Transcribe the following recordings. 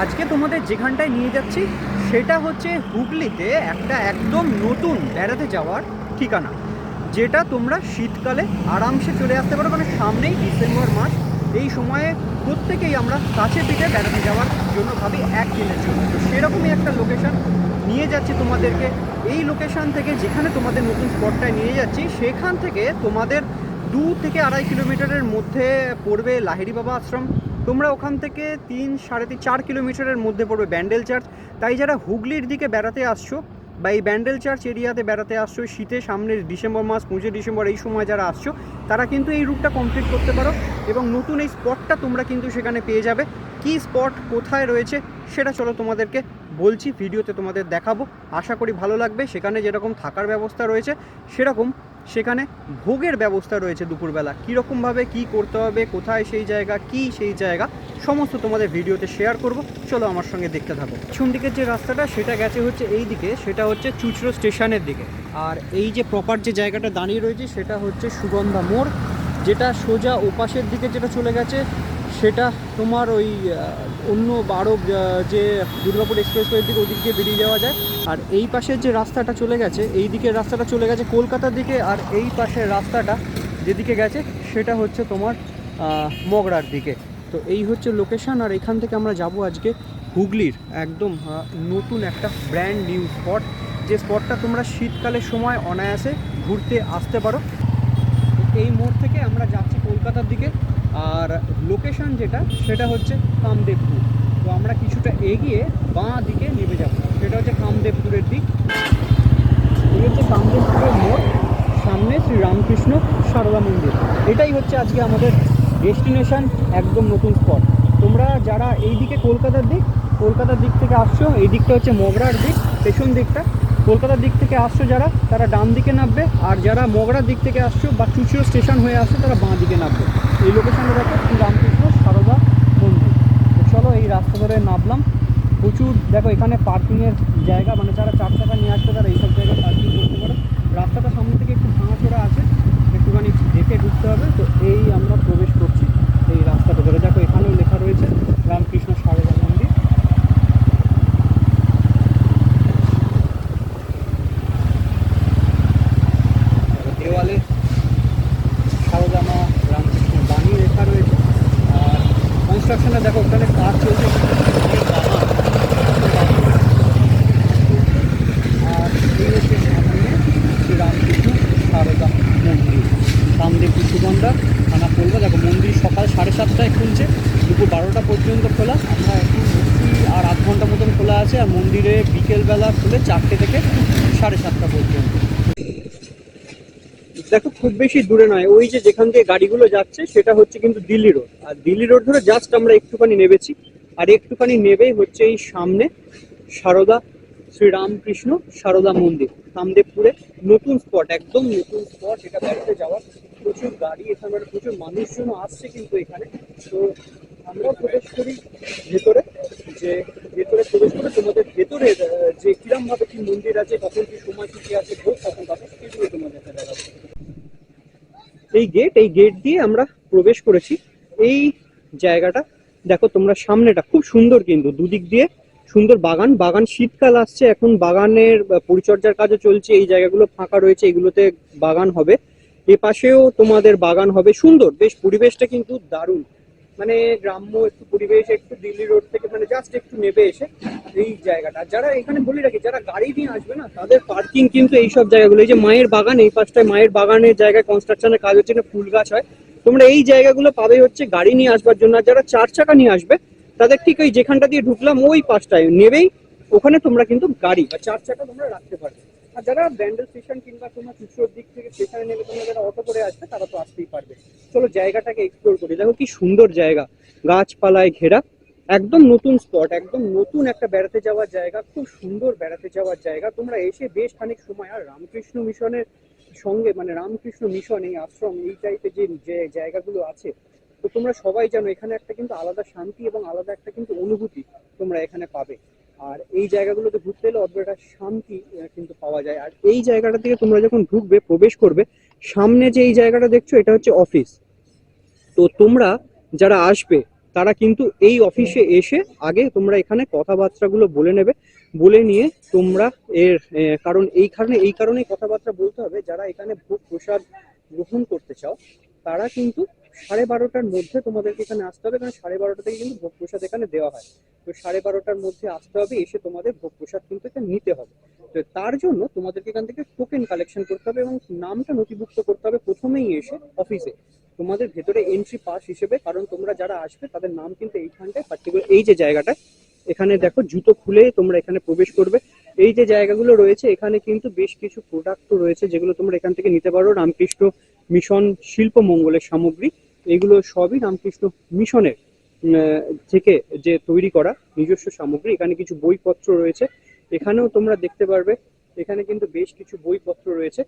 আজকে তোমাদের যেখানটায় নিয়ে যাচ্ছি, সেটা হচ্ছে হুগলিতে একটা একদম নতুন বেড়াতে যাওয়ার ঠিকানা, যেটা তোমরা শীতকালে আরামসে চলে আসতে পারো মানে সামনেই ডিসেম্বর মাস। এই সময়ে প্রত্যেকেই আমরা কাছে পিঠে বেড়াতে যাওয়ার জন্য ভাবি এক দিনের জন্য। তো সেরকমই একটা লোকেশান নিয়ে যাচ্ছি তোমাদেরকে। এই লোকেশন থেকে যেখানে তোমাদের নতুন স্পটটায় নিয়ে যাচ্ছি, সেখান থেকে তোমাদের দু থেকে আড়াই কিলোমিটারের মধ্যে পড়বে লাহিড়ি বাবা আশ্রম। তোমরা ওখান থেকে তিন, সাড়ে তিন, চার কিলোমিটারের মধ্যে পড়বে ব্যান্ডেল চার্চ। তাই যারা হুগলির দিকে বেড়াতে আসছো বা এই ব্যান্ডেল চার্চ এরিয়াতে বেড়াতে আসছো শীতে সামনের ডিসেম্বর মাস, পঁচিশে ডিসেম্বর এই সময় যারা আসছো, তারা কিন্তু এই রুটটা কমপ্লিট করতে পারো এবং নতুন এই স্পটটা তোমরা কিন্তু সেখানে পেয়ে যাবে। কী স্পট, কোথায় রয়েছে, সেটা চলো তোমাদেরকে বলছি, ভিডিওতে তোমাদের দেখাবো। আশা করি ভালো লাগবে। সেখানে যেরকম থাকার ব্যবস্থা রয়েছে, সেরকম সেখানে ভোগের ব্যবস্থা রয়েছে দুপুরবেলা। কীরকমভাবে কি করতে হবে, কোথায় সেই জায়গা, কি সেই জায়গা, সমস্ত তোমাদের ভিডিওতে শেয়ার করব। চলো আমার সঙ্গে দেখতে থাকো। দিকের যে রাস্তাটা, সেটা গেছে হচ্ছে এই দিকে, সেটা হচ্ছে চুচরো স্টেশনের দিকে। আর এই যে প্রপার যে জায়গাটা দাঁড়িয়ে রয়েছে, সেটা হচ্ছে সুগন্ধা মোড়, যেটা সোজা ওপাশের দিকে যেটা চলে গেছে সেটা তোমার ওই অন্য বারো যে দুর্গাপুর এক্সপ্রেসওয়ের দিকে ওদিক দিয়ে বেরিয়ে যাওয়া যায়। আর এই পাশের যে রাস্তাটা চলে গেছে, এই দিকের রাস্তাটা চলে গেছে কলকাতার দিকে, আর এই পাশের রাস্তাটা যেদিকে গেছে, সেটা হচ্ছে তোমার মগরার দিকে। তো এই হচ্ছে লোকেশন আর এখান থেকে আমরা যাব আজকে হুগলির একদম নতুন একটা ব্র্যান্ড নিউ স্পট যে স্পটটা তোমরা শীতকালের সময় অনায়াসে ঘুরতে আসতে পারো। এই মোড় থেকে আমরা যাচ্ছি কলকাতার দিকে। আর লোকেশন যেটা, সেটা হচ্ছে কামদেবপুর। তো আমরা কিছুটা এগিয়ে বাঁ দিকে নেমে যাব। সেটা হচ্ছে কামদেবপুরের দিক। এই হচ্ছে কামদেবপুরের মোড়। সামনে শ্রী রামকৃষ্ণ সারদা মন্দির। এটাই হচ্ছে আজকে আমাদের ডেস্টিনেশন একদম নতুন স্পট তোমরা যারা এই দিকে কলকাতার দিক কলকাতার দিক থেকে আসছো, এই দিকটা হচ্ছে মগরার দিক, পেছন দিকটা। কলকাতার দিক থেকে আসছো যারা, তারা ডান দিকে নামবে। আর যারা মগরার দিক থেকে আসছো বা চুচুড়ো স্টেশন হয়ে আসছো, তারা বাঁ দিকে নামবে। এই লোকেশনে দেখো রামকৃষ্ণ সারদা মন্দির। চলো এই রাস্তা ধরে নামলাম। প্রচুর, দেখো এখানে পার্কিংয়ের জায়গা মানে যারা চার চাকা নিয়ে আসবে তারা এইসব জায়গায় পার্কিং করতে পারে। রাস্তাটা সামনে থেকে একটু ভাঙাচোরা আছে, একটুখানি দেখে ঢুকতে হবে। তো এই আমরা প্রবেশ করছি এই রাস্তাটা ধরে। দেখো এখানেও লেখা রয়েছে রামকৃষ্ণ সারদা মন্দির দেওয়ালে সারদা মা রামকৃষ্ণ বাণী লেখা রয়েছে আর কনস্ট্রাকশনে দেখো ওখানে কাজ চলছে অনেক বাগান, আর এই হচ্ছে সামনে শ্রী রামকৃষ্ণ সারদা মন্দির কামদেবপুর সুগন্ধা থানা পড়বে দেখো মন্দির সকাল সাড়ে সাতটায় খুলছে দুপুর বারোটা পর্যন্ত খোলা আমরা এখন ঢুকছি আর আধ ঘণ্টা মতন খোলা আছে আর মন্দিরে বিকেলবেলা খুলে চারটে থেকে সাড়ে সাতটা পর্যন্ত। দেখো, খুব বেশি দূরে নয়। ওই যে যেখান দিয়ে গাড়িগুলো যাচ্ছে, সেটা হচ্ছে কিন্তু দিল্লি রোড। আর দিল্লি রোড ধরে জাস্ট আমরা একটুখানি নেবেছি আর একটুখানি নেবেই হচ্ছে এই সামনে সারদা শ্রীরামকৃষ্ণ সারদা মন্দির, কামদেবপুরে। নতুন স্পট একদম নতুন স্পট এটা বেড়াতে যাওয়ার প্রচুর গাড়ি, এখানে প্রচুর মানুষজন আসছে কিন্তু এখানে। তো আমরা প্রবেশ করি ভেতরে, যে ভেতরে প্রবেশ করে তোমাদের ভেতরে যে কিরম ভাবে কি মন্দির আছে, কখন কি সময় কি কি আছে, ভোগ কখন পাবে, সেগুলো তোমাদেরকে দেখাবো। এই গেট এই গেট দিয়ে আমরা প্রবেশ করেছি। এই জায়গাটা, দেখো তোমরা সামনেটা, খুব সুন্দর কিন্তু, দুদিক দিয়ে সুন্দর বাগান। বাগান শীতকাল আসছে, এখন বাগানের পরিচর্যার কাজও চলছে, এই জায়গাগুলো ফাঁকা রয়েছে, এগুলোতে বাগান হবে। এ পাশেও তোমাদের বাগান হবে, সুন্দর, বেশ পরিবেশটা কিন্তু দারুণ। মানে গ্রাম্য একটু পরিবেশ, একটু দিল্লি রোড থেকে মানে জাস্ট একটু নেবে এসে এই জায়গাটা। যারা এখানে বলে রাখি, যারা গাড়ি নিয়ে আসবে না, তাদের পার্কিং কিন্তু এইসব জায়গাগুলো, এই যে মায়ের বাগান, এই পাশটায় মায়ের বাগানের জায়গায় কনস্ট্রাকশনের কাজ হচ্ছে না ফুল গাছ হয়। তোমরা এই জায়গাগুলো পাবে হচ্ছে গাড়ি নিয়ে আসবার জন্য। আর যারা চার চাকা নিয়ে আসবে, তাদের ঠিক ওই যেখানটা দিয়ে ঢুকলাম, ওই পাশটায় নেবেই। ওখানে তোমরা কিন্তু গাড়ি বা চার চাকা তোমরা রাখতে পারবে। আর যারা ব্যান্ডেল স্টেশন কিংবা তোমার চুচুর দিক থেকে স্টেশনে নেবে তোমরা যারা অটো করে আসবে, তারা তো আসতেই পারবে। চলো জায়গাটাকে এক্সপ্লোর করি। দেখো কি সুন্দর জায়গা। গাছপালায় ঘেরা। একদম নতুন স্পট একদম নতুন একটা বেড়াতে যাওয়ার জায়গা, খুব সুন্দর বেড়াতে যাওয়ার জায়গা। তোমরা এসে বেশ খানিক সময়, আর রামকৃষ্ণ মিশনের সঙ্গে মানে রামকৃষ্ণ মিশন, এই আশ্রম, এই টাইপের যে জায়গাগুলো আছে, তো তোমরা সবাই জানো এখানে একটা কিন্তু আলাদা শান্তি এবং আলাদা একটা কিন্তু অনুভূতি তোমরা এখানে পাবে। আর এই জায়গাগুলোতে ঘুরতে এলে অদ্ভুত একটা শান্তি কিন্তু পাওয়া যায়। আর এই জায়গাটা থেকে তোমরা যখন ঢুকবে, প্রবেশ করবে, সামনে যে এই জায়গাটা দেখছ, এটা হচ্ছে অফিস তো তোমরা যারা আসবে, তারা কিন্তু এই অফিসে এসে আগে তোমরা এখানে কথাবার্তাগুলো বলে নেবে। বলে নিয়ে তোমরা এর কারণ এই কারণে, এই কারণেই কথাবার্তা বলতে হবে। যারা এখানে ভোগ প্রসাদ গ্রহণ করতে চাও, তারা কিন্তু সাড়ে বারোটার মধ্যে তোমাদেরকে এখানে আসতে হবে, কারণ সাড়ে বারোটা থেকে কিন্তু ভোগ প্রসাদ এখানে দেওয়া হয়। তো সাড়ে বারোটার মধ্যে আসতে হবে, এসে তোমাদের ভোগ প্রসাদ কিন্তু এখানে নিতে হবে। তো তার জন্য তোমাদেরকে এখান থেকে টোকেন কালেকশন করতে হবে এবং নামটা নথিভুক্ত করতে হবে প্রথমেই এসে অফিসে তোমাদের ভেতরে এন্ট্রি পাস হিসেবে, কারণ তোমরা যারা আসবে, তাদের নাম কিন্তু এইখানটায় পার্টিকুলার এই যে জায়গাটা এখানে দেখো জুতো খুলে তোমরা এখানে প্রবেশ করবে। এই যে জায়গাগুলো রয়েছে, এখানে কিন্তু বেশ কিছু প্রোডাক্টও রয়েছে, যেগুলো তোমরা এখান থেকে নিতে পারো। রামকৃষ্ণ মিশন শিল্প মঙ্গলের সামগ্রী। এগুলো সবই রামকৃষ্ণ মিশনের থেকে যে তৈরি করা নিজস্ব সামগ্রী, এখানে কিছু বইপত্র রয়েছে। এখানেও তোমরা দেখতে পারবে, এখানে কিন্তু বেশ কিছু বইপত্র রয়েছে।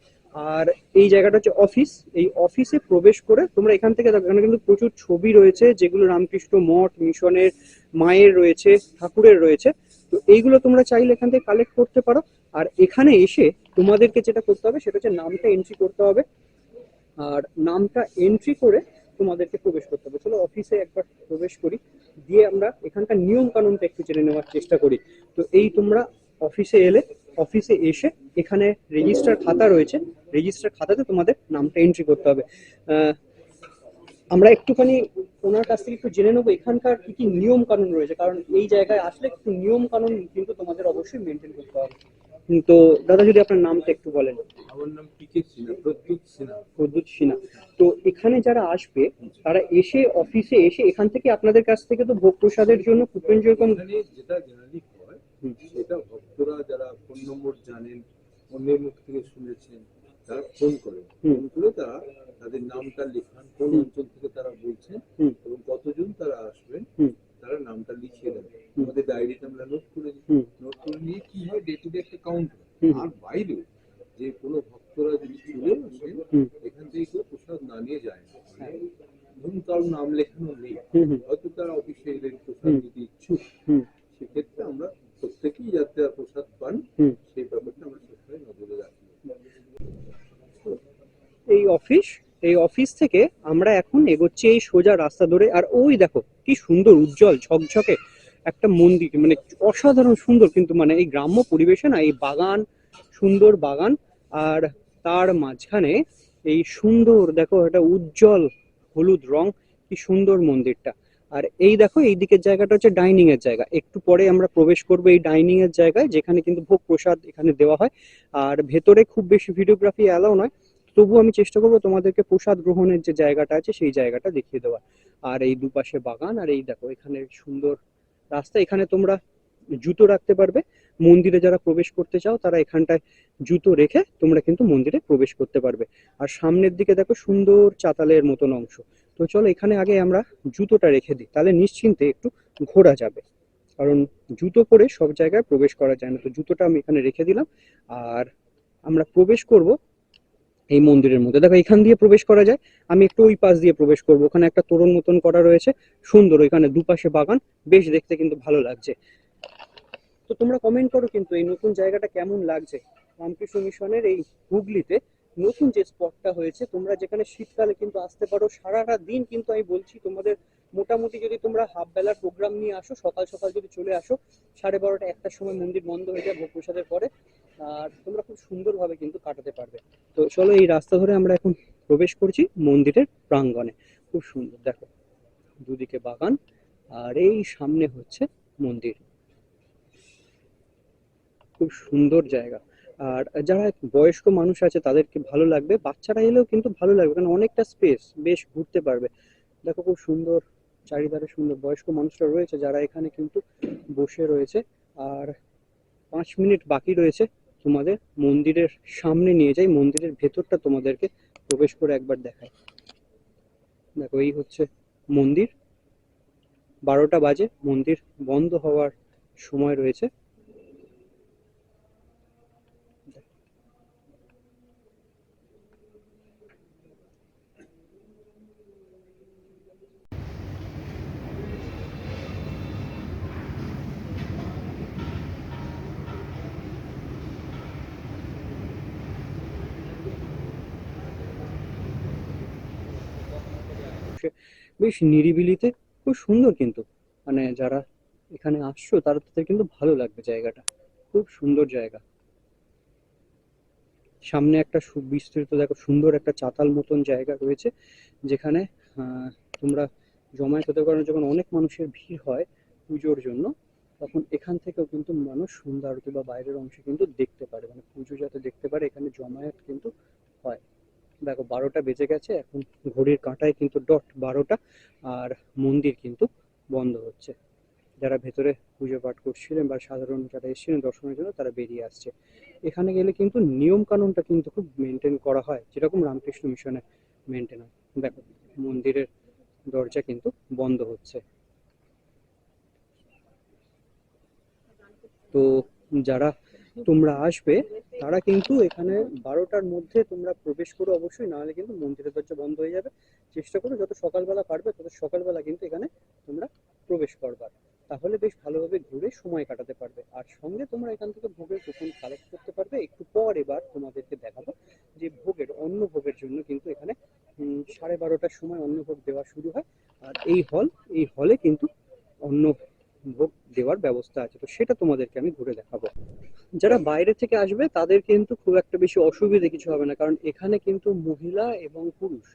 আর এই জায়গাটা হচ্ছে অফিস। এই অফিসে প্রবেশ করে তোমরা এখান থেকে এখানে কিন্তু প্রচুর ছবি রয়েছে, যেগুলো রামকৃষ্ণ মঠ, মিশনের মায়ের রয়েছে, ঠাকুরের রয়েছে। তো এইগুলো তোমরা চাইলে এখান থেকে কালেক্ট করতে পারো। আর এখানে এসে তোমাদেরকে যেটা করতে হবে, সেটা হচ্ছে নামটা এন্ট্রি করতে হবে। আর নামটা এন্ট্রি করে তোমাদেরকে প্রবেশ করতে হবে। চলো অফিসে একবার প্রবেশ করি। দিয়ে আমরা এখানকার নিয়ম কানুনটা একটু জেনে নেওয়ার চেষ্টা করি। তো এই তোমরা অফিসে এলে অফিসে এসে এখানে রেজিস্টার খাতা রয়েছে। রেজিস্টার খাতাতে তোমাদের নামটা এন্ট্রি করতে হবে। আমরা একটুখানি ওনার কাছ থেকে একটু জেনে নেব এখানকার কি কি নিয়ম কানুন রয়েছে। কারণ এই জায়গায় আসলে একটু নিয়ম কানুন কিন্তু তোমাদের অবশ্যই মেনটেন করতে হবে। তো দাদা যদি আপনার নামটা একটু বলেন। আমার নাম পিকে সিনহা প্রদ্যুৎ সিনহা। প্রদ্যুৎ সিনহা। তো এখানে যারা আসবে তারা এসে অফিসে এসে এখান থেকে আপনাদের কাছ থেকে তো ভোগ প্রসাদের জন্য কুপন যেরকম যেটা জেনারেলি হয় সেটা ভক্তরা যারা ফোন নম্বর জানেন অন্যের মুখ থেকে শুনেছেন তারা ফোন করে। ফোন করে তারা তাদের নামটা লেখান কোন অঞ্চল থেকে তারা বলছেন। এবং কতজন তারা আসবেন তারা নামটা লিখিয়ে হুম। আমাদের ডায়েরিতে আমরা নোট করে দিই হুম। নোট করে নিয়ে কি হয় ডে টু ডে একটা কাউন্ট হুম। আর বাইরেও যে কোনো ভক্তরা যদি চলে হুম। এখান থেকে কেউ প্রসাদ না নিয়ে যায় না মানে ধরুন কারোর নাম লেখানো নেই হয়তো তারা অফিসে এলেন প্রসাদ। দিতে ইচ্ছুক। সেক্ষেত্রে আমরা প্রত্যেকেই যাতে আর প্রসাদ পান। সেই ব্যাপারটা আমরা সবসময় নজরে রাখি এই অফিস এই অফিস থেকে আমরা এখন এগোচ্ছি এই সোজা রাস্তা ধরে আর ওই দেখো কি সুন্দর উজ্জ্বল ঝকঝকে একটা মন্দির মানে অসাধারণ সুন্দর কিন্তু মানে এই গ্রাম্য পরিবেশে না এই বাগান, সুন্দর বাগান আর তার মাঝখানে এই সুন্দর দেখো একটা উজ্জ্বল হলুদ রং, কি সুন্দর মন্দিরটা। আর এই দেখো এই দিকের জায়গাটা হচ্ছে ডাইনিং এর জায়গা। একটু পরে আমরা প্রবেশ করব এই ডাইনিং এর জায়গায়, যেখানে কিন্তু ভোগ প্রসাদ এখানে দেওয়া হয়। আর ভেতরে খুব বেশি ভিডিওগ্রাফি অ্যালাও নয় তবু আমি চেষ্টা করব তোমাদেরকে প্রসাদ গ্রহণের যে জায়গাটা আছে সেই জায়গাটা দেখিয়ে দেওয়ার। আর এই দুপাশে বাগান, আর এই দেখো এখানে সুন্দর রাস্তা, এখানে তোমরা জুতো রাখতে পারবে। মন্দিরে যারা প্রবেশ করতে চাও, তারা এখানটায় জুতো রেখে তোমরা কিন্তু মন্দিরে প্রবেশ করতে পারবে। আর সামনের দিকে দেখো সুন্দর চাতালের মতন অংশ। তো চলো এখানে আগে আমরা জুতোটা রেখে দিই, তাহলে নিশ্চিন্তে একটু ঘোরা যাবে। কারণ জুতো পরে সব জায়গায় প্রবেশ করা যায় না। তো জুতোটা আমি এখানে রেখে দিলাম। আর আমরা প্রবেশ করব এই মন্দিরের মধ্যে। দেখো, এখান দিয়ে প্রবেশ করা যায়। আমি একটু ওই পাশ দিয়ে প্রবেশ করব। ওখানে একটা তোরণ মতন করা রয়েছে। সুন্দর, ওইখানে দুপাশে বাগান। বেশ দেখতে কিন্তু ভালো লাগছে। তো তোমরা কমেন্ট করো কিন্তু এই নতুন জায়গাটা কেমন লাগছে? রামকৃষ্ণ মিশনের এই হুগলিতে নতুন যে স্পটটা হয়েছে, তোমরা যেখানে শীতকালে কিন্তু আসতে পারো। সারাটা দিন কিন্তু আমি বলছি, তোমাদের মোটামুটি যদি তোমরা হাফ বেলার প্রোগ্রাম নিয়ে আসো, সকাল সকাল যদি চলে আসো, সাড়ে বারোটা একটার সময় মন্দির বন্ধ হয়ে যায় ভোগ প্রসাদের পরে। আর তোমরা খুব সুন্দরভাবে কিন্তু কাটাতে পারবে। তো চলো এই রাস্তা ধরে আমরা এখন প্রবেশ করছি মন্দিরের প্রাঙ্গণে। খুব সুন্দর, দেখো, দুদিকে বাগান আর এই সামনে হচ্ছে মন্দির। খুব সুন্দর জায়গা। আর যারা বয়স্ক মানুষ আছে, তাদেরকে ভালো লাগবে। বাচ্চারা এলেও কিন্তু ভালো লাগবে, কারণ অনেকটা স্পেস বেশ ঘুরতে পারবে। দেখো, খুব সুন্দর, চারিধারে সুন্দর বয়স্ক মানুষরা রয়েছে, যারা এখানে কিন্তু বসে রয়েছে। আর পাঁচ মিনিট বাকি রয়েছে। তোমাদের মন্দিরের সামনে নিয়ে যাই, মন্দিরের ভেতরটা তোমাদেরকে প্রবেশ করে একবার দেখাই। দেখো, এই হচ্ছে মন্দির। বারোটা বাজে, মন্দির বন্ধ হওয়ার সময় রয়েছে। বেশ নিরিবিলিতে, খুব সুন্দর কিন্তু। মানে যারা এখানে আসছো, তারা তাদের কিন্তু ভালো লাগবে জায়গাটা। খুব সুন্দর জায়গা। সামনে একটা সুবিস্তৃত, দেখো, সুন্দর একটা চাতাল মতন জায়গা রয়েছে, যেখানে তোমরা জমায়েত হতে পারো যখন অনেক মানুষের ভিড় হয় পুজোর জন্য, তখন এখান থেকেও কিন্তু মানুষ আরতি বা বাইরের অংশে কিন্তু দেখতে পারে। মানে পুজো যাতে দেখতে পারে, এখানে জমায়েত কিন্তু হয়। দেখো বারোটা বেজে গেছে, এখন ঘড়ির কাঁটায় কিন্তু ডট বারোটা আর মন্দির কিন্তু বন্ধ হচ্ছে। যারা ভেতরে পুজো পাঠ করছিলেন বা সাধারণ যারা এসেছিলেন দর্শনের জন্য তারা বেরিয়ে আসছে। এখানে গেলে কিন্তু নিয়ম কানুনটা কিন্তু খুব মেনটেন করা হয়, যেরকম রামকৃষ্ণ মিশনে মেনটেন হয়। দেখো, মন্দিরের দরজা কিন্তু বন্ধ হচ্ছে। তো যারা তোমরা আসবে, তারা কিন্তু এখানে বারোটার মধ্যে তোমরা প্রবেশ করো অবশ্যই, নাহলে কিন্তু মন্দিরের দরজা বন্ধ হয়ে যাবে। চেষ্টা করো যত সকালবেলা পারবে, তত সকালবেলা কিন্তু এখানে তোমরা প্রবেশ করবার। তাহলে বেশ ভালোভাবে ঘুরে সময় কাটাতে পারবে। আর সঙ্গে তোমরা এখান থেকে ভোগের কুপন কালেক্ট করতে পারবে। একটু পর এবার তোমাদেরকে দেখাবো যে ভোগের, অন্ন ভোগের জন্য কিন্তু এখানে সাড়ে বারোটার সময় অন্ন ভোগ দেওয়া শুরু হয়। আর এই হল এই হলে কিন্তু অন্ন ভোগ দেওয়ার ব্যবস্থা আছে। তো সেটা তোমাদেরকে আমি ঘুরে দেখাবো। যারা বাইরে থেকে আসবে, তাদের কিন্তু খুব একটা বেশি অসুবিধে কিছু হবে না। কারণ এখানে কিন্তু মহিলা এবং পুরুষ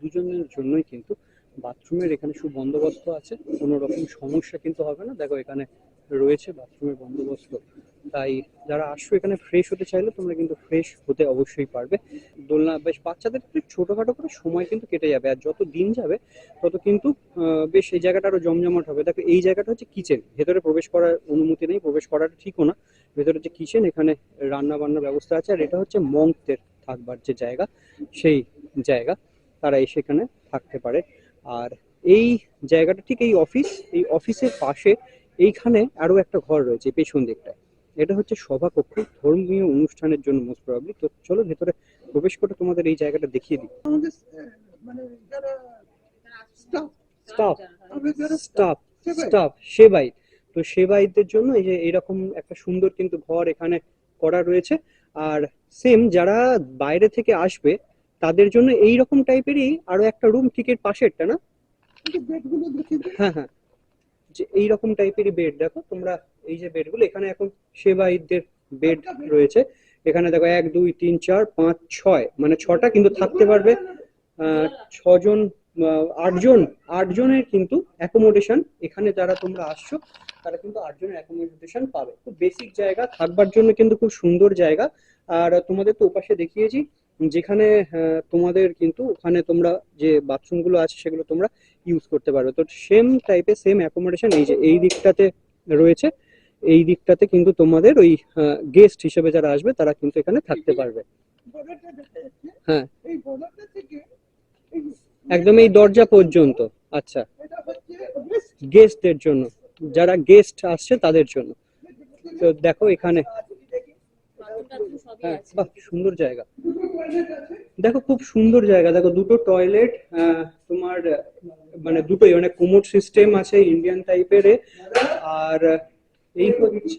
দুজনের জন্যই কিন্তু বাথরুমের এখানে সুবন্দোবস্ত আছে। কোনো রকম সমস্যা কিন্তু হবে না। দেখো এখানে রয়েছে বাথরুমের বন্দোবস্ত। তাই যারা আসছো এখানে ফ্রেশ হতে চাইলে তোমরা কিন্তু ফ্রেশ হতে অবশ্যই পারবে। দোলনা বেশ বাচ্চাদের একটু ছোটখাটো করে সময় কিন্তু কেটে যাবে। আর যত দিন যাবে, তত কিন্তু বেশ এই জায়গাটা আরও জমজমাট হবে। দেখো এই জায়গাটা হচ্ছে কিচেন ভেতরে প্রবেশ করার অনুমতি নেই, প্রবেশ করাটা ঠিকও না। ভেতরে যে কিচেন এখানে রান্না বান্নার ব্যবস্থা আছে। আর এটা হচ্ছে মঙ্কদের থাকবার যে জায়গা, সেই জায়গা। তারা এসে এখানে থাকতে পারে। আর এই জায়গাটা ঠিক এই অফিস এই অফিসের পাশে এইখানে আরও একটা ঘর রয়েছে, পেছন দিকটায়। এটা হচ্ছে সভাকক্ষ ধর্মীয় অনুষ্ঠানের জন্য মোস্ট প্রবাবলি তো চলো ভেতরে প্রবেশ করে তোমাদের এই জায়গাটা দেখিয়ে দিই। আমাদের মানে যারা স্টাফ স্টাফ স্টাফ। স্টাফ সেবাই। তো সেবাইদের জন্য এই যে এরকম একটা সুন্দর কিন্তু ঘর এখানে করা রয়েছে। আর সেম যারা বাইরে থেকে আসবে তাদের জন্য এই রকম টাইপেরই আরও একটা রুম ঠিক এর পাশেরটা না। হ্যাঁ হ্যাঁ। যে এই রকম টাইপেরই বেড দেখো তোমরা এই যে বেডগুলো এখানে এখন সেবাইদের বেড রয়েছে। এখানে দেখো এক, দুই, তিন, চার, পাঁচ, ছয়। মানে ছটা কিন্তু থাকতে পারবে। ছজন আটজন, আটজনের কিন্তু অ্যাকোমোডেশন এখানে যারা তোমরা আসছো, তারা কিন্তু আটজনের অ্যাকোমোডেশন পাবে। তো বেসিক জায়গা, থাকবার জন্য কিন্তু খুব সুন্দর জায়গা। আর তোমাদের তো ওপাশে দেখিয়েছি, যেখানে তোমাদের কিন্তু ওখানে তোমরা যে বাথরুমগুলো আছে, সেগুলো তোমরা ইউজ করতে পারবে। তো সেম টাইপের সেম অ্যাকোমোডেশন এই যে, এই দিকটাতে রয়েছে। এই দিকটাতে কিন্তু তোমাদের ওই গেস্ট হিসেবে যারা আসবে তারা কিন্তু এখানে থাকতে পারবে। হ্যাঁ। একদম এই দরজা পর্যন্ত আচ্ছা। গেস্টদের জন্য, যারা গেস্ট আসছে তাদের জন্য। তো দেখো এখানে। হ্যাঁ বাহ, সুন্দর জায়গা। দেখো খুব সুন্দর জায়গা। দেখো দুটো টয়লেট তোমার মানে দুটোই মানে কোমোড সিস্টেম আছে ইন্ডিয়ান টাইপের আর এই হচ্ছে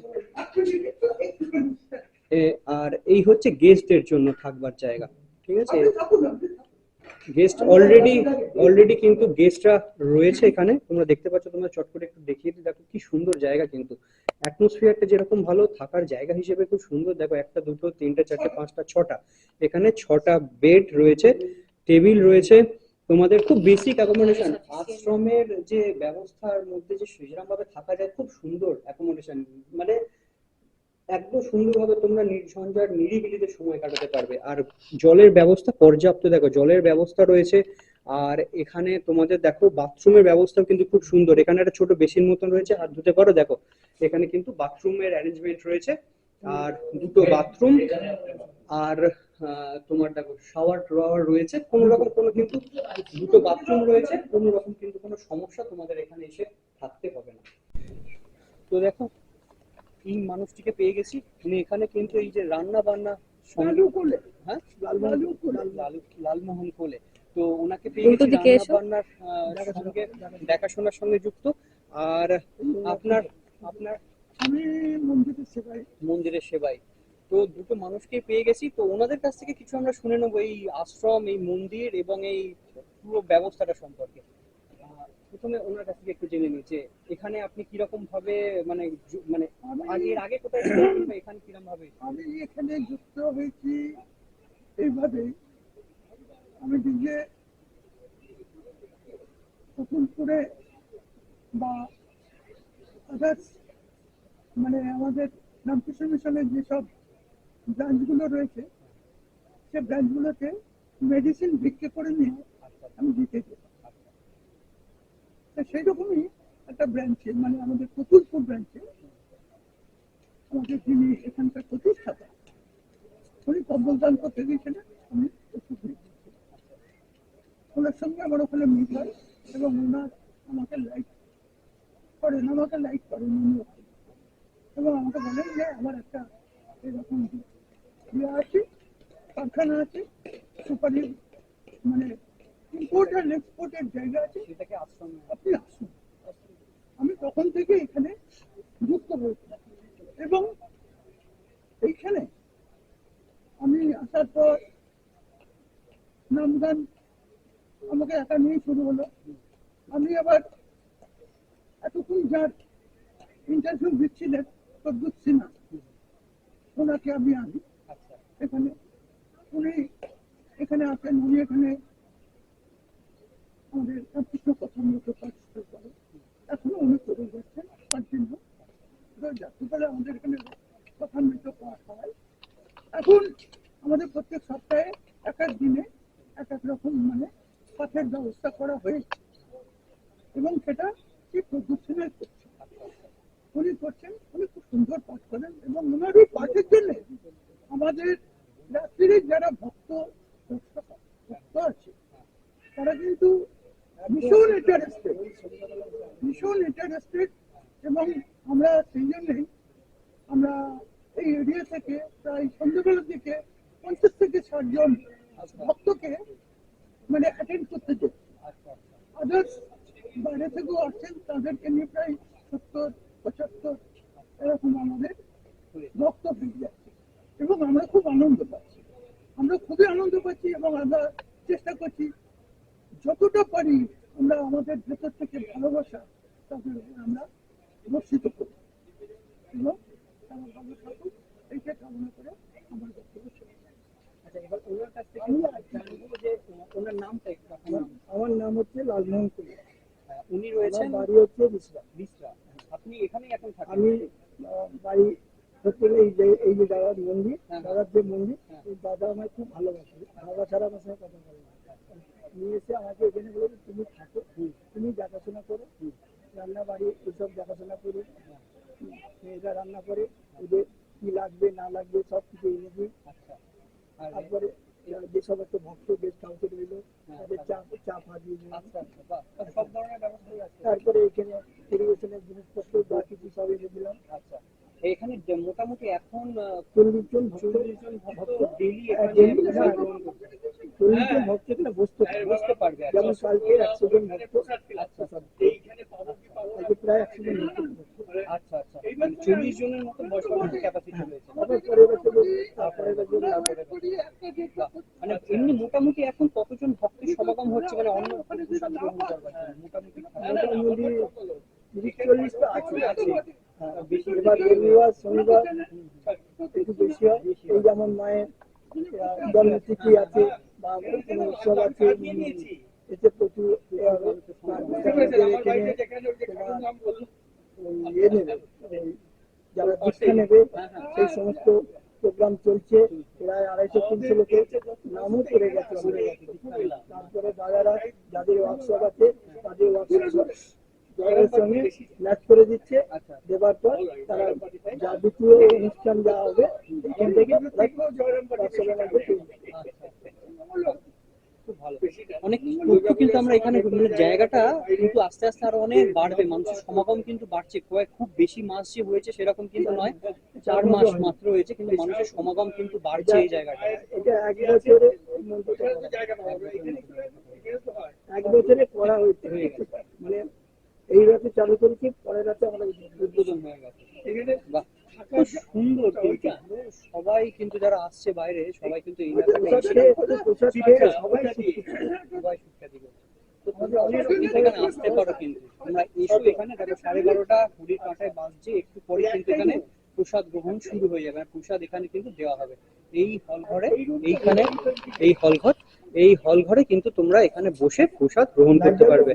আর এই হচ্ছে গেস্টদের জন্য থাকবার জায়গা, ঠিক আছে? গেস্ট অলরেডি অলরেডি কিন্তু গেস্টরা রয়েছে এখানে। তোমরা দেখতে পাচ্ছ, তোমরা চট করে একটু দেখিয়ে দিই। দেখো, কি সুন্দর জায়গা কিন্তু। অ্যাটমসফিয়ারটা যেরকম ভালো, থাকার জায়গা হিসেবে খুব সুন্দর। দেখো, একটা, দুটো, তিনটে, চারটে, পাঁচটা, ছটা। এখানে ছটা বেড রয়েছে টেবিল রয়েছে। তোমাদের খুব বেসিক অ্যাকোমোডেশন আশ্রমের যে ব্যবস্থার মধ্যে যে সেরকম ভাবে থাকা যায়, খুব সুন্দর অ্যাকোমোডেশন মানে একদম সুন্দরভাবে তোমরা নির্ঝঞ্ঝাট, নিরিবিলিতে সময় কাটাতে পারবে। আর জলের ব্যবস্থা পর্যাপ্ত। দেখো, জলের ব্যবস্থা রয়েছে। আর এখানে তোমাদের দেখো বাথরুমের ব্যবস্থাও কিন্তু খুব সুন্দর। এখানে একটা ছোট বেসিন মতন রয়েছে। হাত ধুতে পারো, দেখো। এখানে কিন্তু বাথরুমের অ্যারেঞ্জমেন্ট রয়েছে। আর দুটো বাথরুম আর তোমার দেখো শাওয়ার টাওয়ার রয়েছে কোনো রকম কোনো কিন্তু দুটো বাথরুম রয়েছে কোনো রকম কিন্তু কোনো সমস্যা তোমাদের এখানে এসে থাকতে হবে না। তো দেখো এই মানুষটিকে পেয়ে গেছি। উনি এখানে কিন্তু এই যে রান্না বান্না লালু কোলে। হ্যাঁ? লালু কোলে। লালমোহন কোলে। তো ওনাকে পেয়ে গেছি রান্না বান্নার সঙ্গে দেখাশোনার সঙ্গে যুক্ত। আর আপনার আপনার আমি মন্দিরের সেবাই মন্দিরের সেবাই তো দুটো মানুষকে পেয়ে গেছি। তো ওনাদের কাছ থেকে কিছু আমরা শুনে নেব এই আশ্রম এই মন্দির এবং এই পুরো ব্যবস্থাটা সম্পর্কে। প্রথমে ওনার কাছ থেকে একটু জেনে নিই যে এখানে আপনি কীরকম ভাবে মানে মানে আগে এর আগে কোথায় ছিলেন এখানে কীরকম ভাবে আমি এখানে যুক্ত হয়েছি এইভাবে আমি নিজে করে বা আদার্স মানে আমাদের রামকৃষ্ণ মিশনের যেসব ব্রাঞ্চগুলো রয়েছে, সে ব্রাঞ্চগুলোতে মেডিসিন ভিক্ষে করে নিয়ে আমি দিতে যেতাম সেই রকমই একটা ব্রাঞ্চে মানে আমাদের কতুলপুর ব্রাঞ্চে আমাদের যিনি এখানকার প্রতিষ্ঠাতা, উনি কম্বল দান করতে গিয়েছিলেন, আমি ওনার সঙ্গে আমার ওখানে মিট হয় এবং ওনার আমাকে লাইক করেন, আমাকে লাইক করেন উনি। এবং আমাকে বলেন যে, আমার একটা এরকম ইয়ে আছে কারখানা আছে সুপারি মানে ইম্পোর্ট এক্সপোর্টের জায়গা আছে। সেটাকে আপনি আসুন। আমি তখন থেকে এখানে যুক্ত হয়েছি। এবং এইখানে আমি আসার পর নামগান আমাকে একা নিয়েই শুরু হলো। আমি আবার এতক্ষণ যার ইন্টারভিউ দিচ্ছিলেন প্রদ্যুৎ সিনহা ওনাকে আমি আনি। এখানে, উনি এখানে আসেন উনি এখানে আমাদের রামকৃষ্ণ কথামৃত পার্টিসিপেট করে। এখনও উনি করে যাচ্ছেন কন্টিনিউ। যাতে পারে আমাদের এখানে কথামৃত পাঠ হয়। এখন আমাদের প্রত্যেক সপ্তাহে এক এক দিনে এক এক রকম মানে পাঠের ব্যবস্থা করা হয়েছে। এবং সেটা কি প্রদর্শনের করছে? উনি করছেন, উনি খুব সুন্দর পাঠ করেন এবং ওনার এই পাঠের জন্য আমাদের রাত্রির যারা ভক্ত ভক্ত আছে, তারা কিন্তু ভীষণ ইন্টারেস্টেড ভীষণ ইন্টারেস্টেড এবং আমরা সেই জন্যই আমরা এই এরিয়া থেকে প্রায় সন্ধ্যেবেলার দিকে পঞ্চাশ থেকে ষাট জন ভক্তকে মানে অ্যাটেন্ড করতে চাই। আদার্স বাইরে থেকেও আসছেন, তাদেরকে নিয়ে প্রায় সত্তর, পঁচাত্তর এরকম আমাদের ভক্ত হয়ে যাচ্ছে এবং আমরা খুব আনন্দ পাচ্ছি। আমরা খুবই আনন্দ পাচ্ছি এবং আমরা চেষ্টা করছি যতটা পারি আমরা আমাদের ভেতর থেকে ভালোবাসা উপর আমরা বর্ষিত করি এবং তারা ভালো থাকুক এইটা কামনা করে আমার বক্তব্য আচ্ছা এবার ওনার কাছ থেকে জানব যে ওনার নামটা একটু আপনার নাম। আমার নাম হচ্ছে লালমোহন কুমার। উনি রয়েছেন বাড়ি হচ্ছে বিশরা বিশরা আপনি এখানেই এখন থাকেন? আমি বাড়ি হচ্ছে এই যে এই যে দাদার মন্দির হ্যাঁ। দাদার যে মন্দির হ্যাঁ। দাদা আমায় খুব ভালোবাসে বাবা ছাড়া আমার সঙ্গে কথা বলে না নিয়ে এসে আমাকে এখানে বলে যে, তুমি থাকো তুমি দেখাশোনা করো রান্না বাড়ি এসব দেখাশোনা করি মেয়েরা রান্না করে ওদের কি লাগবে না লাগবে সব কিছু এনে দিই আচ্ছা আর তারপরে আহ, যে সমস্ত ভক্ত গেস্ট হাউসে রইল হ্যাঁ, তাদের চা চা ফা দিয়ে দিলাম আচ্ছা আচ্ছা বাহ তাহলে সব ধরনের ব্যবস্থাই আছে তারপরে এখানে টেলিভিশনের জিনিসপত্র বা কিছু সব এনে দিলাম আচ্ছা এখানে যে মোটামুটি এখন আহ, চল্লিশ জন ভক্ত চল্লিশ জন ভক্ত ডেইলি হ্যাঁ, এখানে daily, প্রসাদ হ্যাঁ। গ্রহণ করছে চল্লিশ জন ভক্ত এখানে আচ্ছা আচ্ছা। আচ্ছা মানে মানে এমনি মোটামুটি এখন কতজন ভক্তের সমাগম হচ্ছে মানে অন্য আছে হ্যাঁ, রবিবার শনিবার একটু বেশি হয় এই যেমন মায়ের আহ, জন্মতিথি আছে বা কোনো উৎসব আছে এতে প্রচুর যারা দীক্ষা নেবে সেই সমস্ত প্রোগ্রাম চলছে প্রায় আড়াইশো তিনশো লোকের নামও পড়ে গেছে। তারপরে দাদারা যাদের ওয়ার্কশপ আছে তাদের ওয়ার্কশপ জয়ের সঙ্গে ম্যাচ করে দিচ্ছে দেবার পর তারা দ্বিতীয় অনুষ্ঠান যা হবে। এখান থেকে অনেক তথ্য কিন্তু আমরা এখানে মানে জায়গাটা কিন্তু আস্তে আস্তে আরও অনেক বাড়বে। মানুষের সমাগম কিন্তু বাড়ছে। কয়েক খুব বেশি মাস যে হয়েছে সেরকম কিন্তু নয় চার মাস মাত্র হয়েছে কিন্তু মানুষের সমাগম কিন্তু বাড়ছে এই জায়গাটা। এক বছরে করা। হয়েছে। মানে এই রাতে চালু করেছি পরের রাতে আমরা উদ্বোধন হয়ে গেছে। বাহ, খুব সুন্দর কিন্তু। সবাই কিন্তু যারা আসছে বাইরে সবাই কিন্তু এই সবাই শিক্ষা দিবে আসতে পারো কিন্তু। তোমরা এসো এখানে। দেখো সাড়ে বারোটা ঘড়ির কাঁটায় বাজছে। একটু পরে কিন্তু এখানে প্রসাদ গ্রহণ শুরু হয়ে যাবে। প্রসাদ এখানে কিন্তু দেওয়া হবে। এই হল ঘরে এইখানে এই হল ঘর এই হল ঘরে কিন্তু তোমরা এখানে বসে প্রসাদ গ্রহণ করতে পারবে।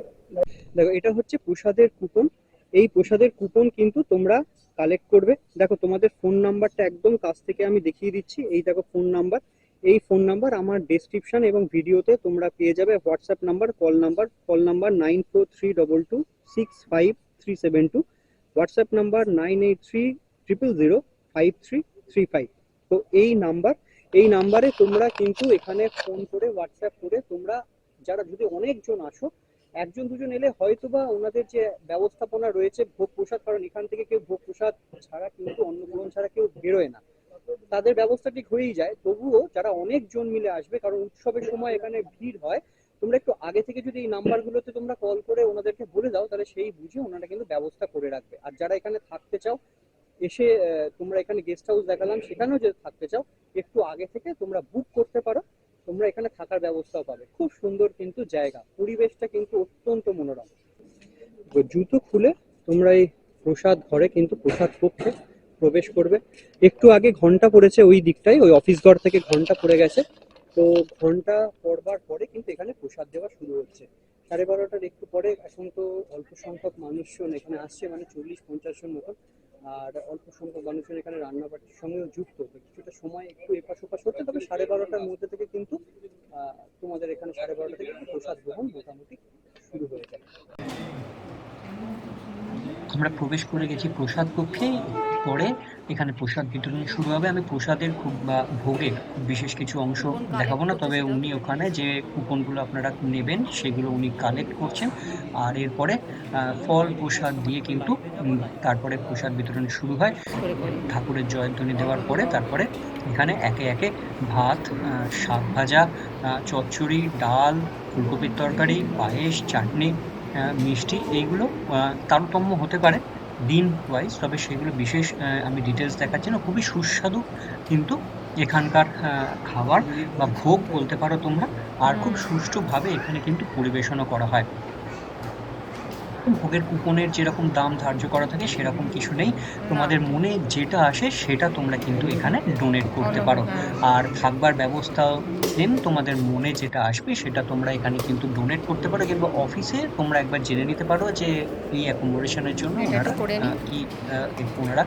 দেখো এটা হচ্ছে প্রসাদের কুপন। এই প্রসাদের কুপন কিন্তু তোমরা কালেক্ট করবে। দেখো, তোমাদের ফোন নাম্বারটা একদম কাছ থেকে আমি দেখিয়ে দিচ্ছি। এই দেখো ফোন নাম্বার এই ফোন নাম্বার আমার ডেসক্রিপশন এবং ভিডিওতে তোমরা পেয়ে যাবে WhatsApp number call number call number nine four three double two six five three seven two WhatsApp number nine eight three triple zero five three three five তো এই number এই নাম্বারে তোমরা কিন্তু এখানে ফোন করে হোয়াটসঅ্যাপ করে তোমরা, যারা যদি অনেকজন আসো একজন দুজন এলে হয়তো বা ওনাদের যে ব্যবস্থাপনা রয়েছে, ভোগ প্রসাদ, কারণ এখান থেকে কেউ ভোগ প্রসাদ ছাড়া কিন্তু অন্নগ্রহণ ছাড়া কেউ বেরোয় না। তাদের ব্যবস্থা ঠিক হয়েই যায়। তবুও যারা অনেক জন মিলে আসবে, কারণ উৎসবের সময় এখানে ভিড় হয়, তোমরা একটু আগে থেকে যদি এই নাম্বারগুলোতে তোমরা কল করে ওনাদেরকে বলে দাও, তাহলে সেই বুঝে ওনারা কিন্তু ব্যবস্থা করে রাখবে। আর যারা এখানে থাকতে চাও, এসে তোমরা এখানে গেস্ট হাউস দেখালাম, সেখানেও যদি থাকতে চাও, একটু আগে থেকে তোমরা বুক করতে পারো। তোমরা এখানে থাকার ব্যবস্থাও পাবে। খুব সুন্দর কিন্তু জায়গা। পরিবেশটা কিন্তু অত্যন্ত মনোরম। জুতো খুলে তোমরা এই প্রসাদ ঘরে কিন্তু প্রসাদ কক্ষে প্রবেশ করবে। একটু আগে ঘণ্টা পড়েছে ওই দিকটাই, ওই অফিস ঘর থেকে ঘণ্টা পড়ে গেছে। তো ঘণ্টা পড়বার পরে কিন্তু এখানে প্রসাদ দেওয়া শুরু হচ্ছে। সাড়ে বারোটার একটু পরে এখন তো অল্প সংখ্যক মানুষজন এখানে আসছে মানে চল্লিশ পঞ্চাশ জন মতন। আর অল্প সংখ্যক মানুষের এখানে রান্নাবাটির সঙ্গেও যুক্ত। তো কিছুটা সময় একটু এপাশ ওপাশ হচ্ছে, তবে সাড়ে বারোটার মধ্যে থেকে কিন্তু তোমাদের এখানে সাড়ে বারোটা থেকে প্রসাদ গ্রহণ মোটামুটি শুরু হয়ে যাবে আমরা প্রবেশ করে গেছি প্রসাদ কক্ষে, পরে এখানে প্রসাদ বিতরণ শুরু হবে। আমি প্রসাদের খুব, বা ভোগের বিশেষ কিছু অংশ দেখাবো না। তবে উনি ওখানে যে কুপনগুলো আপনারা নেবেন, সেগুলো উনি কালেক্ট করছেন। আর এরপরে ফল, প্রসাদ দিয়ে কিন্তু তারপরে প্রসাদ বিতরণ শুরু হয়। ঠাকুরের জয়ধ্বনি দেওয়ার পরে, তারপরে এখানে একে একে ভাত শাক ভাজা চচ্চড়ি, ডাল, ফুলকপির তরকারি, পায়েস, চাটনি মিষ্টি, এইগুলো তারতম্য হতে পারে। দিন ওয়াইজ তবে সেগুলো বিশেষ আমি ডিটেলস দেখাচ্ছি না। খুবই সুস্বাদু কিন্তু এখানকার খাবার বা ভোগ বলতে পারো তোমরা। আর খুব সুষ্ঠুভাবে এখানে কিন্তু পরিবেশনও করা হয়। ভোগের কুপনের যেরকম দাম ধার্য করা থাকে সেরকম কিছু নেই। তোমাদের মনে যেটা আসে সেটা তোমরা কিন্তু এখানে ডোনেট করতে পারো। আর থাকবার ব্যবস্থা সেম তোমাদের মনে যেটা আসবে সেটা তোমরা এখানে কিন্তু ডোনেট করতে পারো কিংবা অফিসে তোমরা একবার জেনে নিতে পারো যে এই অ্যাকোমোডেশনের জন্য ওনারা কি ওনারা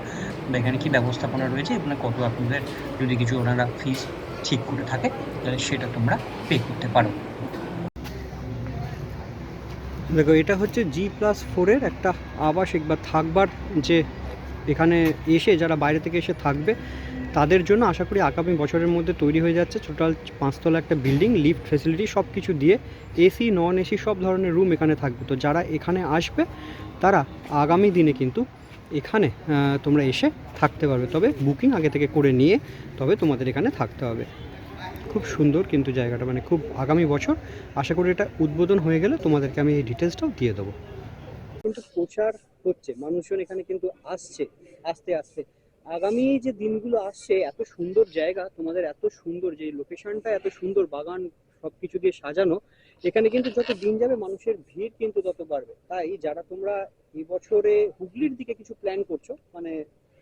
এখানে কি ব্যবস্থাপনা রয়েছে এখানে কত আপনাদের যদি কিছু ওনারা ফিস ঠিক করে থাকে তাহলে সেটা তোমরা পে করতে পারো। দেখো, এটা হচ্ছে জি প্লাস ফোরের একটা আবাসিক বা থাকবার যে এখানে এসে যারা বাইরে থেকে এসে থাকবে, তাদের জন্য আশা করি আগামী বছরের মধ্যে তৈরি হয়ে যাচ্ছে টোটাল পাঁচতলা একটা বিল্ডিং লিফট ফেসিলিটি সব কিছু দিয়ে এসি নন এসি সব ধরনের রুম এখানে থাকবে। তো যারা এখানে আসবে, তারা আগামী দিনে কিন্তু এখানে তোমরা এসে থাকতে পারবে। তবে বুকিং আগে থেকে করে নিয়ে তবে তোমাদের এখানে থাকতে হবে। খুব সুন্দর কিন্তু জায়গাটা মানে খুব আগামী বছর। আশা করি এটা উদ্বোধন হয়ে গেলে তোমাদেরকে আমি এই ডিটেলসটাও দিয়ে দেবো। কিন্তু প্রচার হচ্ছে, মানুষজন এখানে কিন্তু আসছে, আস্তে আস্তে। আগামী যে দিনগুলো আসছে, এত সুন্দর জায়গা, তোমাদের এত সুন্দর যে লোকেশনটা এত সুন্দর বাগান সব কিছু দিয়ে সাজানো, এখানে কিন্তু যত দিন যাবে মানুষের ভিড় কিন্তু তত বাড়বে। তাই যারা তোমরা এবছরে হুগলির দিকে কিছু প্ল্যান করছ মানে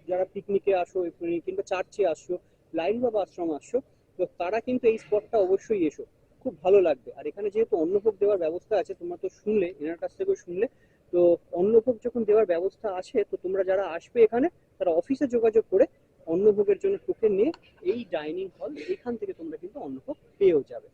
যারা পিকনিকে আসো, কিংবা চার্চে আসছো লাইন বাবা আশ্রম আসছো তো তারা কিন্তু এই স্পটটা অবশ্যই এসো। খুব ভালো লাগবে। আর এখানে যেহেতু অন্নভোগ দেওয়ার ব্যবস্থা আছে, তোমরা তো শুনলে, এনার কাছ থেকেও শুনলে, তো অন্নভোগ যখন দেওয়ার ব্যবস্থা আছে, তো তোমরা যারা আসবে এখানে, তারা অফিসে যোগাযোগ করে অন্নভোগের জন্য টোকেন নিয়ে এই ডাইনিং হল এখান থেকে তোমরা কিন্তু অন্নভোগ পেয়েও যাবে।